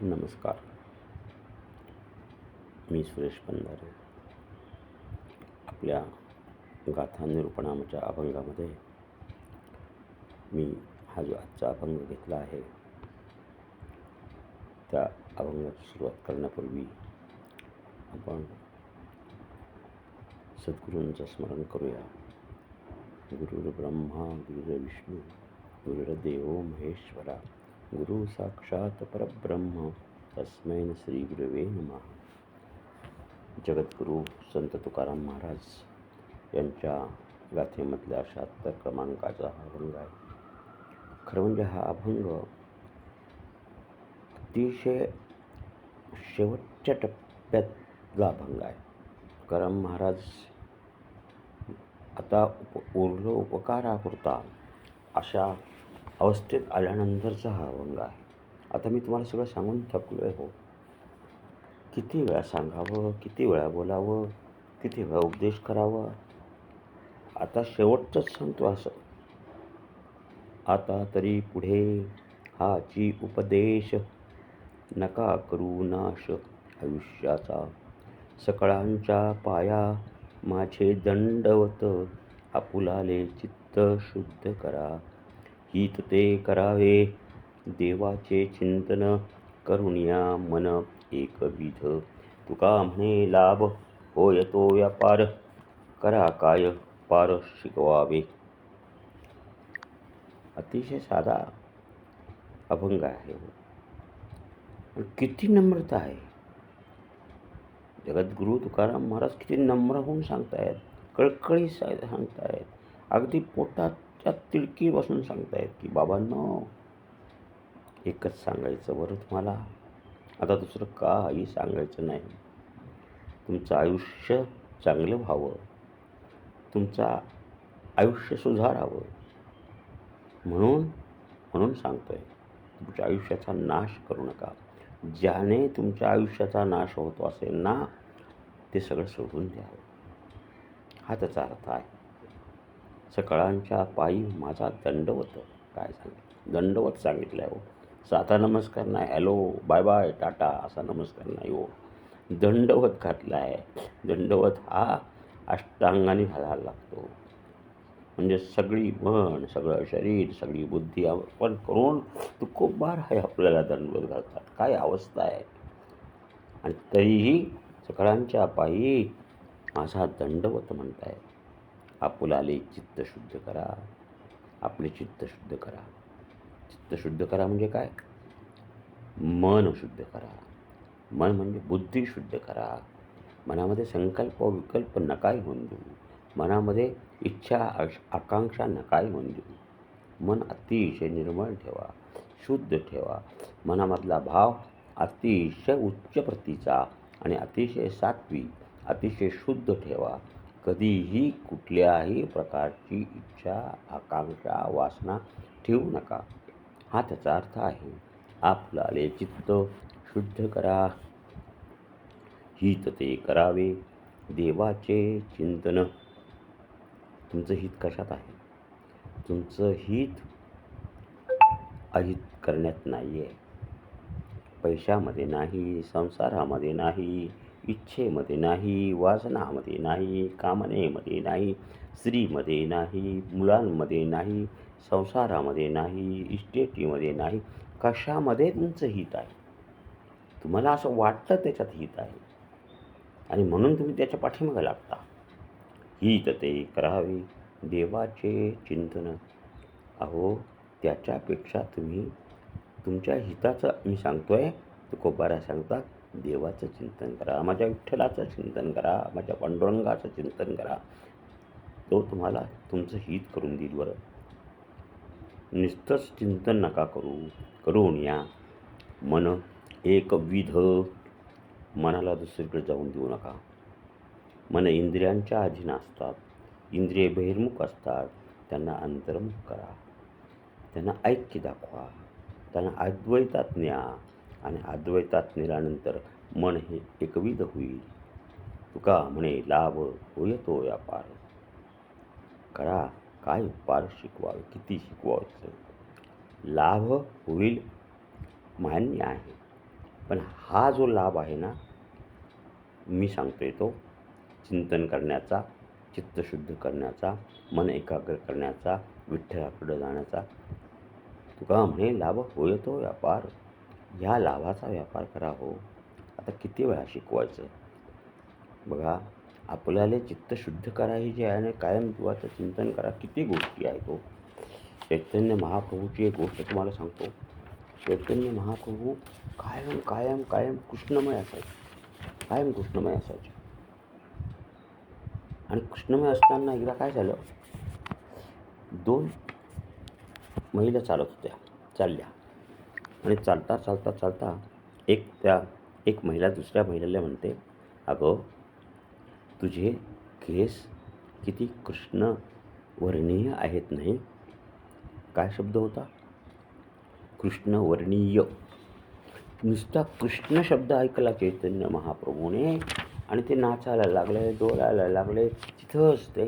नमस्कार। मी सुरेश पंधारे। आपल्या गाथा निरूपणाच्या अभंगामध्ये मी हा जो आजचा अभंग घेतला आहे त्या अभंगाची सुरुवात करण्यापूर्वी आपण सद्गुरूंचं स्मरण करूया. गुरुर्ब्रह्मा गुरुर्विष्णू गुरुर्देव महेश्वरा। गुरु साक्षात परब्रह्म तस्मैन श्री गुरवे नमः. जगद्गुरू संत तुकाराम महाराज यांच्या गाथेमधल्या शहात्तर क्रमांकाचा हा अभंग आहे. खरं म्हणजे हा अभंग अतिशय शेवटच्या टप्प्यातला अभंग आहे. तुकाराम महाराज आता उप उरलो उपकारापुरता अशा अवस्थेत आल्यानंतरचा हा अभंग आहे. आता मी तुम्हाला सगळं सांगून थकलो आहे हो. किती वेळा सांगावं किती वेळा बोलावं किती वेळा उपदेश करावा? आता शेवटचंच सांगतो असं. आता तरी पुढे हाची उपदेश नका करू नाश आयुष्याचा. सकळांच्या पाया माझे दंडवत आपुलाले चित्त शुद्ध करा. हित ते करावे. देवाचे चिंतन करुणिया मन एकविध. तुका म्हणे लाभ होय तो व्यापार. करा काय पार शिकवावे. अतिशय साधा अभंग आहे हो. किती नम्रता आहे. जगद्गुरू तुकाराम महाराज किती नम्र होऊन सांगतायत. कळकळी सा सांगतायत. अगदी पोटात त्या तिडकी बसून सांगतायत की बाबांनो एकच सांगायचं बरं तुम्हाला आता दुसरं काही सांगायचं नाही. तुमचं आयुष्य चांगलं व्हावं. तुमचं आयुष्य सुधारावं. म्हणून म्हणून सांगतो आहे तुमच्या आयुष्याचा नाश करू नका. ज्याने तुमच्या आयुष्याचा नाश होतो असेल ना ते सगळं सोडून द्यावं. हा त्याचा अर्थ आहे. सकळांच्या पायी माझा दंडवत काय सांगितलं दंडवत सांगितलं आहे हो. साधा नमस्कार नाही. हॅलो बाय बाय टाटा असा नमस्कार नाही हो. दंडवत घातला आहे. दंडवत हा अष्टांगाने घालायला लागतो. म्हणजे सगळी मन सगळं शरीर सगळी बुद्धी आपण करून तुकोबार आहे आपल्याला दंडवत घालतात. काय अवस्था आहे? आणि तरीही सकळांच्या पायी माझा दंडवत म्हणताय आपुलाले चित्त शुद्ध करा. आपले चित्त शुद्ध करा. चित्त शुद्ध करा म्हणजे काय? मन शुद्ध करा. मन म्हणजे बुद्धी शुद्ध करा. मनामध्ये संकल्प विकल्प नकाय होऊन देऊ मनामध्ये इच्छा आकांक्षा नकाय होऊन देऊ मन अतिशय निर्मळ ठेवा. शुद्ध ठेवा. मनामधला भाव अतिशय उच्च प्रतीचा आणि अतिशय सात्विक अतिशय शुद्ध ठेवा. कधीही कुठल्याही प्रकारची इच्छा आकांक्षा वासना ठेवू नका. हा त्याचा अर्थ आहे आपलाले चित्त शुद्ध करा. हित ते करावे. देवाचे चिंतन तुमचं हित कशात आहे? तुमचं हित अहित करण्यात नाही आहे पैशामध्ये नाही संसारामध्ये नाही इच्छेमध्ये नाही वासनामध्ये नाही कामनेमध्ये नाही स्त्रीमध्ये नाही मुलांमध्ये नाही संसारामध्ये नाही इस्टेटीमध्ये नाही कशामध्ये तुमचं हित आहे? तुम्हाला असं वाटतं त्याच्यात हित आहे? आणि म्हणून तुम्ही त्याच्या पाठीमागे लागता. हित ते करावे देवाचे चिंतन. अहो त्याच्यापेक्षा तुम्ही तुमच्या हिताचं मी सांगतो आहे तुकोबारा सांगतात देवाचं चिंतन करा माझ्या विठ्ठलाचं चिंतन करा माझ्या पांडुरंगाचं चिंतन करा. तो तुम्हाला तुमचं हित करून देईल बरं. नुसतंच चिंतन नका करू करून या. मन एकविध मनाला दुसरीकडे जाऊन देऊ नका. मन इंद्रियांच्या अधीन असतात इंद्रिय बहिर्मुख असतात त्यांना अंतर्मुख करा. त्यांना ऐक्य दाखवा त्यांना अद्वैतात न्या. आणि अद्वैतात नेल्यानंतर मन हे एकविध होईल. तुका म्हणे लाभ होय तो व्यापार. करा काय उपार शिकवावे किती शिकवायचं? लाभ होईल मान्य आहे. पण हा जो लाभ आहे ना मी सांगतोय तो चिंतन करण्याचा चित्तशुद्ध करण्याचा मन एकाग्र करण्याचा विठ्ठलाकडं जाण्याचा तुका म्हणे लाभ होय तो व्यापार. ह्या लाभाचा व्यापार करा हो. आता किती वेळा शिकवायचं बघा आपल्याला चित्त शुद्ध करा ही जे आहे ना कायम जीवाचं चिंतन करा. किती गोष्टी आहेत तो चैतन्य महाप्रभूची एक गोष्ट तुम्हाला सांगतो. चैतन्य महाप्रभू कायम कायम कायम कृष्णमय असायचे. कायम कृष्णमय असायचे. आणि कृष्णमय असताना एकदा काय झालं? दोन महिला चालत होत्या चालल्या. आणि चालता चालता चालता एक त्या एक महिला दुसऱ्या महिलेला म्हणते अगं तुझे केस किती कृष्ण वर्णीय आहेत नाही? काय शब्द होता? कृष्णवर्णीय. नुसता कृष्ण शब्द ऐकला चैतन्य महाप्रभूने आणि ते नाचायला लागले डोलायला लागले तिथंच ते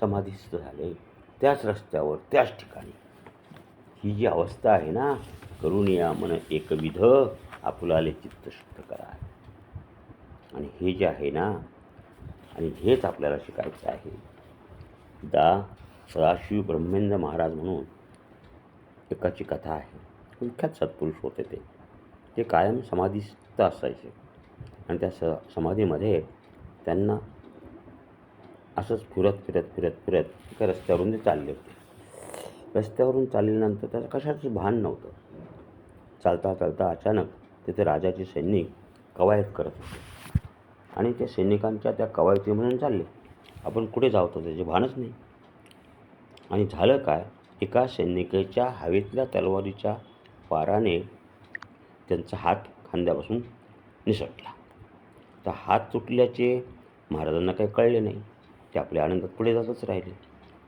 समाधीस्थ झाले त्याच रस्त्यावर त्याच ठिकाणी. ही जी अवस्था आहे ना करुणिया मन एकविध आपुलाले चित्त शुद्ध करा. आणि हे जे आहे ना आणि हेच आपल्याला शिकायचं आहे. दा सदाशिव ब्रह्मेंद्र महाराज म्हणून एकाची कथा आहे. विख्यात सत्पुरुष होते ते. ते कायम समाधीस्थ असायचे. आणि त्या स समाधीमध्ये त्यांना असंच फिरत फिरत फिरत फिरत एका रस्त्यावरून ते चालले होते. रस्त्यावरून चालल्यानंतर त्याचं कशाचं भान नव्हतं. चालता चालता अचानक तिथे राजाचे सैनिक कवायत करत होते. आणि त्या सैनिकांच्या त्या कवायतीमधून चालले. आपण कुठे जावतो त्याचे भानच नाही. आणि झालं काय? एका सैनिकाच्या हवेतल्या तलवारीच्या वाराने त्यांचा हात खांद्यापासून निसटला. तर हात तुटल्याचे महाराजांना काही कळले नाही. ते आपल्या आनंदात पुढे जातच राहिले.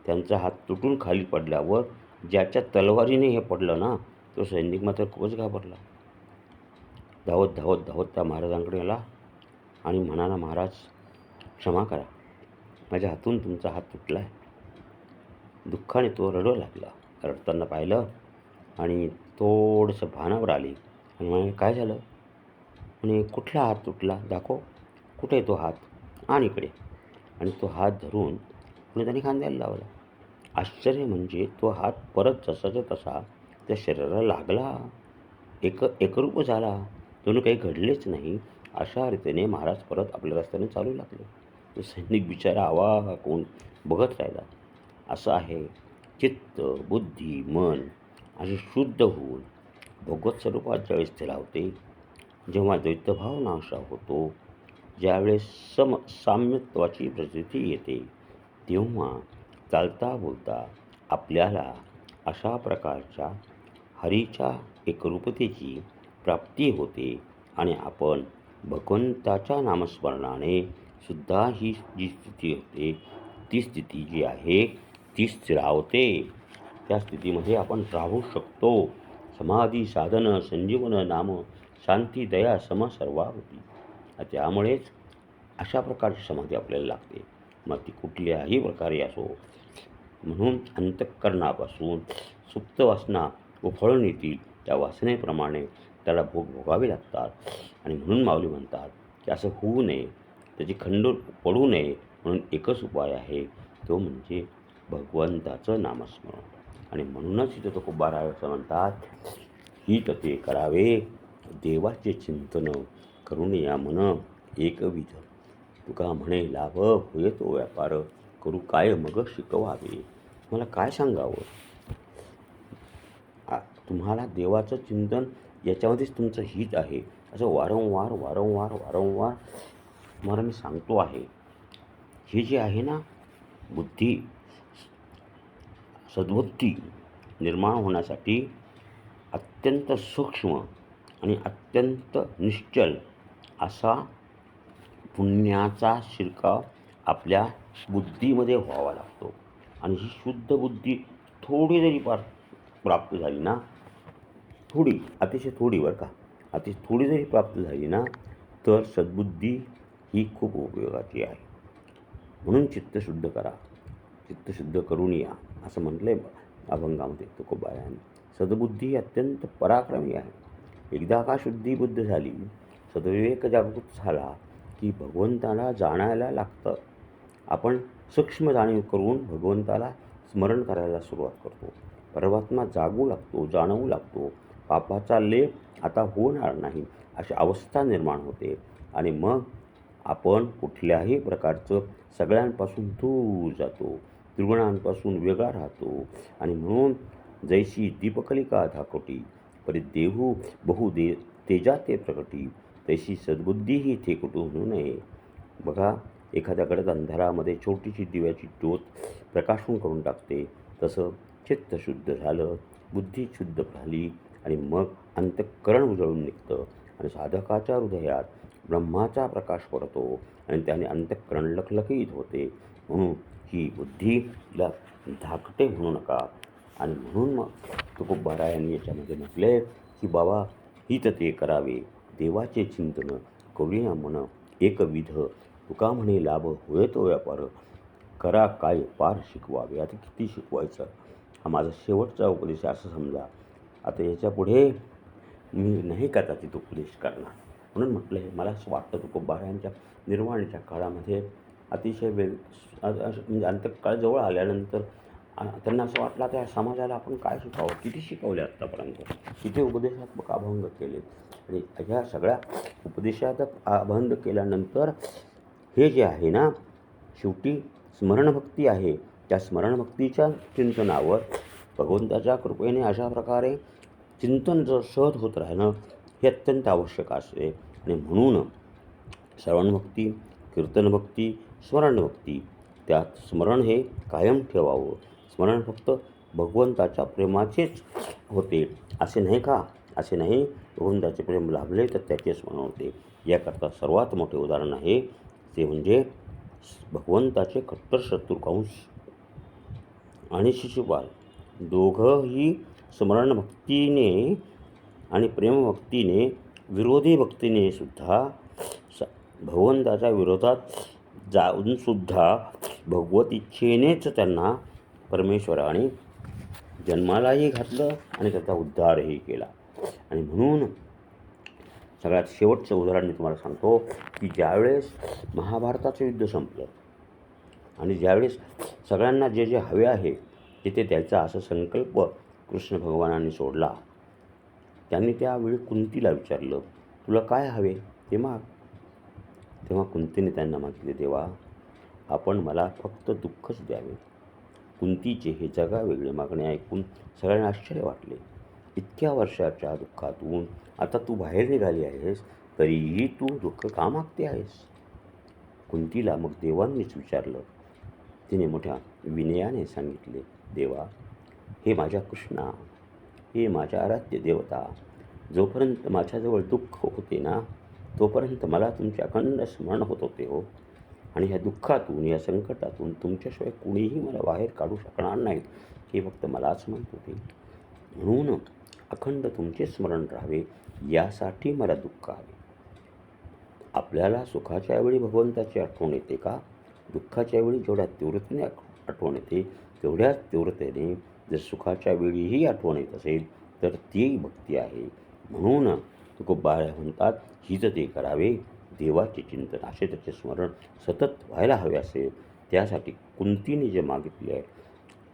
त्यांचा हात तुटून खाली पडल्यावर ज्याच्या तलवारीने हे पडलं ना तो सैनिक मात्र खूपच घाबरला. धावत धावत धावत त्या महाराजांकडे आला आणि म्हणाला महाराज क्षमा करा. माझ्या हातून तुमचा हात तुटला आहे दुःखाने तो रडू लागला. रडताना पाहिलं आणि थोडंसं भानावर आली. आणि म्हणे काय झालं? आणि कुठला हात तुटला? दाखव. कुठे तो हात? आणि इकडे. आणि तो हात धरून पुणे त्यांनी खांद्याला लावला. आश्चर्य म्हणजे तो हात परत जसाच्या तसा त्या शरीराला लागला. एक एकरूप झाला. जणू काही घडलेच नाही. अशा रीतीने महाराज परत आपल्या रस्त्याने चालू लागले. तो सैनिक बिचारा आवा कोण बघत राहिला. असं आहे. चित्त बुद्धी मन असे शुद्ध होऊन भगवत स्वरूपात ज्यावेळेस ते होते जेव्हा द्वैतभाव नाशा होतो ज्यावेळेस सम साम्यत्वाची प्रसिद्धी येते तेव्हा चालता बोलता आपल्याला अशा प्रकारच्या हरीच्या एकरूपतेची प्राप्ती होते आणि आपण भगवंताच्या नामस्मरणाने सुद्धा ही जी स्थिती होते ती स्थिती जी आहे ती स्थिरावते. त्या स्थितीमध्ये आपण राहू शकतो. समाधी साधन संजीवन नाम शांती दया सम सर्वावती. होती त्यामुळेच अशा प्रकारची समाधी आपल्याला लागते. मग ती कुठल्याही प्रकारे असो म्हणून अंतःकरणापासून सुप्त वासना उफळून येतील त्या वासनेप्रमाणे त्याला भोग भोगावे लागतात. आणि म्हणून माऊली म्हणतात की असं होऊ नये त्याची खंड पडू नये म्हणून एकच उपाय आहे तो म्हणजे भगवंताचं नामस्मरण. आणि म्हणूनच इथं तो बारा असं म्हणतात ही ते करावे देवाचे चिंतन करून या मन एकविध. तुका म्हणे लाभ होय तो व्यापार करू काय मग शिकवावे. मला काय सांगावं? तुम्हाला देवाचं चिंतन याच्यामध्येच तुमचं हित आहे. असं वारंवार वारंवार वारंवार तुम्हाला मी सांगतो आहे. हे जे आहे ना बुद्धी सद्बुद्धी निर्माण होण्यासाठी अत्यंत सूक्ष्म आणि अत्यंत निश्चल असा पुण्याचा शिरकाव आपल्या बुद्धीमध्ये व्हावा लागतो. आणि ही शुद्ध बुद्धी थोडी जरी पार प्राप्त झाली ना थोडी अतिशय थोडी बरं का. अतिशय थोडी जरी प्राप्त झाली ना तर सद्बुद्धी ही खूप उपयोगाची आहे. म्हणून चित्त शुद्ध करा. चित्त शुद्ध करून या असं म्हटलं आहे अभंगामध्ये तुकोबायाने सद्बुद्धी अत्यंत पराक्रमी आहे. एकदा का शुद्धी बुद्ध झाली सद्विवेक जागृत झाला की भगवंताला जाणायला लागतं. आपण सूक्ष्म जाणीव करून भगवंताला स्मरण करायला सुरुवात करतो. परमात्मा जागू लागतो जाणवू लागतो. पापाचा लेप आता होणार नाही अशी अवस्था निर्माण होते. आणि मग आपण कुठल्याही प्रकारचं सगळ्यांपासून दूर जातो त्रिगुणांपासून वेगळा राहतो. आणि म्हणून जैशी दीपकलिका धाकोटी परी देहू बहु दे तेजा ते प्रकटी तैशी सद्बुद्धीही थे कुटू होऊ नये. बघा एखाद्या गडद अंधारामध्ये छोटीशी दिव्याची ज्योत प्रकाशून करून टाकते. तसं चित्त शुद्ध झालं बुद्धी शुद्ध झाली आणि मग अंतःकरण उजळून निघतं आणि साधकाच्या हृदयात ब्रह्माचा प्रकाश पडतो आणि त्याने अंतःकरण लखलखीत होते. म्हणून ही बुद्धीला धाकटे म्हणू नका. आणि म्हणून मग तुकोबारायांनी याच्यामध्ये म्हटले की बाबा हित ते करावे. देवाचे चिंतन करूया मन एकविध तुका म्हणे लाभ होय तो व्यापार. करा काय पार शिकवावे. आता किती शिकवायचं? हा माझा शेवटचा उपदेश असं समजा. आता याच्यापुढे मी नाही कदाचित उपदेश करणार. म्हणून म्हटलं आहे मला असं वाटतं तुकोबारायांच्या निर्वाणीच्या काळामध्ये अतिशय वेग म्हणजे अंतकाळ जवळ आल्यानंतर त्यांना असं वाटलं त्या समाजाला आपण काय शिकावं किती शिकवले आत्तापर्यंत किती उपदेशात्मक अभंग केले? आणि ह्या सगळ्या उपदेशात्मक अभंग केल्यानंतर हे जे आहे ना शेवटी स्मरणभक्ती आहे. त्या स्मरणभक्तीच्या चिंतनावर भगवंताच्या कृपेने अशा प्रकारे चिंतन जर सहज होत राहणं हे अत्यंत आवश्यक असते आणि म्हणून श्रवणभक्ती कीर्तनभक्ती स्मरणभक्ती त्यात स्मरण हे कायम ठेवावं. स्मरण फक्त भगवंताच्या प्रेमाचेच होते असे नाही का? असे नाही भगवंताचे प्रेम लाभले तर त्याचे स्मरण होते. याकरता सर्वात मोठे उदाहरण आहे ते म्हणजे भगवंताचे कट्टर शत्रू कंस आणि शिशुपाल. दोघंही स्मरणभक्तीने आणि प्रेमभक्तीने विरोधी भक्तीने सुद्धा स भगवंताच्या विरोधात जाऊन सुद्धा भगवत इच्छेनेच त्यांना परमेश्वराने जन्मालाही घातलं आणि त्याचा उद्धारही केला. आणि म्हणून सगळ्यात शेवटचं उदाहरण मी तुम्हाला सांगतो की ज्यावेळेस महाभारताचं युद्ध संपलं आणि ज्यावेळेस सगळ्यांना जे जे हवे आहे तिथे त्याचा द्यायचा असा संकल्प कृष्ण भगवानाने सोडला. त्यांनी त्यावेळी कुंतीला विचारलं तुला काय हवे? ते माग. तेव्हा कुंतीने त्यांना मागितले देवा आपण मला फक्त दुःखच द्यावे. कुंतीचे हे जगा वेगळे मागणे ऐकून सगळ्यांना आश्चर्य वाटले. इतक्या वर्षाच्या दुःखातून आता तू बाहेर निघाली आहेस तरीही तू दुःख का मागते आहेस? कुंतीला मग देवांनीच विचारलं. तिने मोठ्या विनयाने सांगितले देवा हे माझ्या कृष्णा हे माझ्या आराध्य देवता जोपर्यंत माझ्याजवळ दुःख होते ना तोपर्यंत मला तुमचे अखंड स्मरण होत होते हो. आणि ह्या दुःखातून या संकटातून तुमच्याशिवाय कुणीही मला बाहेर काढू शकणार नाहीत हे फक्त मलाच माहीत होते. म्हणून अखंड तुमचे स्मरण राहावे यासाठी मला दुःख हवे आपल्याला सुखाच्या वेळी भगवंताची आठवण येते का? दुःखाच्या वेळी जेवढ्या तीव्रतेने आठवण येते तेवढ्याच तीव्रतेने जर सुखाच्या वेळीही आठवण येत असेल तर ती भक्ती आहे. म्हणून तुकोबाऱ्या म्हणतात हीच ते करावे. देवाचे चिंतन असे त्याचे स्मरण सतत व्हायला हवे असेल त्यासाठी कुंतीने जे मागितले आहे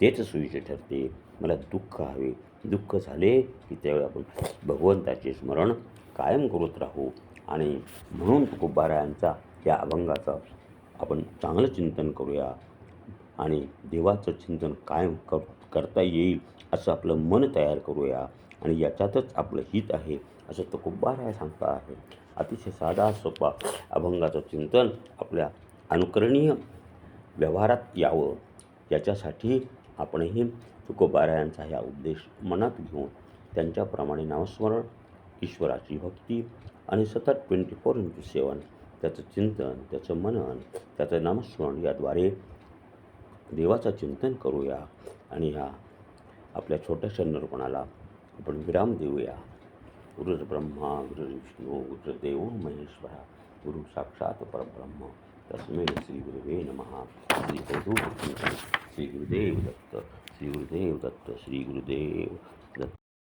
तेच सुईचे ठरते. मला दुःख हवे दुःख झाले की त्यावेळी आपण भगवंताचे स्मरण कायम करत राहू. आणि म्हणून तुकोबारायांचा या अभंगाचं आपण चांगलं चिंतन करूया. आणि देवाचं चिंतन कायम कर करता येईल असं आपलं मन तयार करूया. आणि याच्यातच आपलं हित आहे असं तुकोबाराया सांगता आहे. अतिशय साधा सोपा अभंगाचं चिंतन आपल्या अनुकरणीय व्यवहारात यावं. याच्यासाठी आपणही तुकोबारायांचा ह्या उपदेश मनात घेऊन त्यांच्याप्रमाणे नामस्मरण ईश्वराची भक्ती आणि सतत ट्वेंटी फोर इंटू सेवन त्याचं चिंतन त्याचं मनन त्याचं नामस्मरण याद्वारे देवाचं चिंतन करूया आणि ह्या आपल्या छोट्याशा निरूपणाला आपण विराम देऊया. गुरुर्ब्रह्मा गुरुर्विष्णू गुरुदेव महेश्वरा गुरु साक्षात परब्रह्म. तस्मै श्री गुरुवे नमः. श्री गुरुदेव दत्त श्री गुरुदेव दत्त श्री गुरुदेव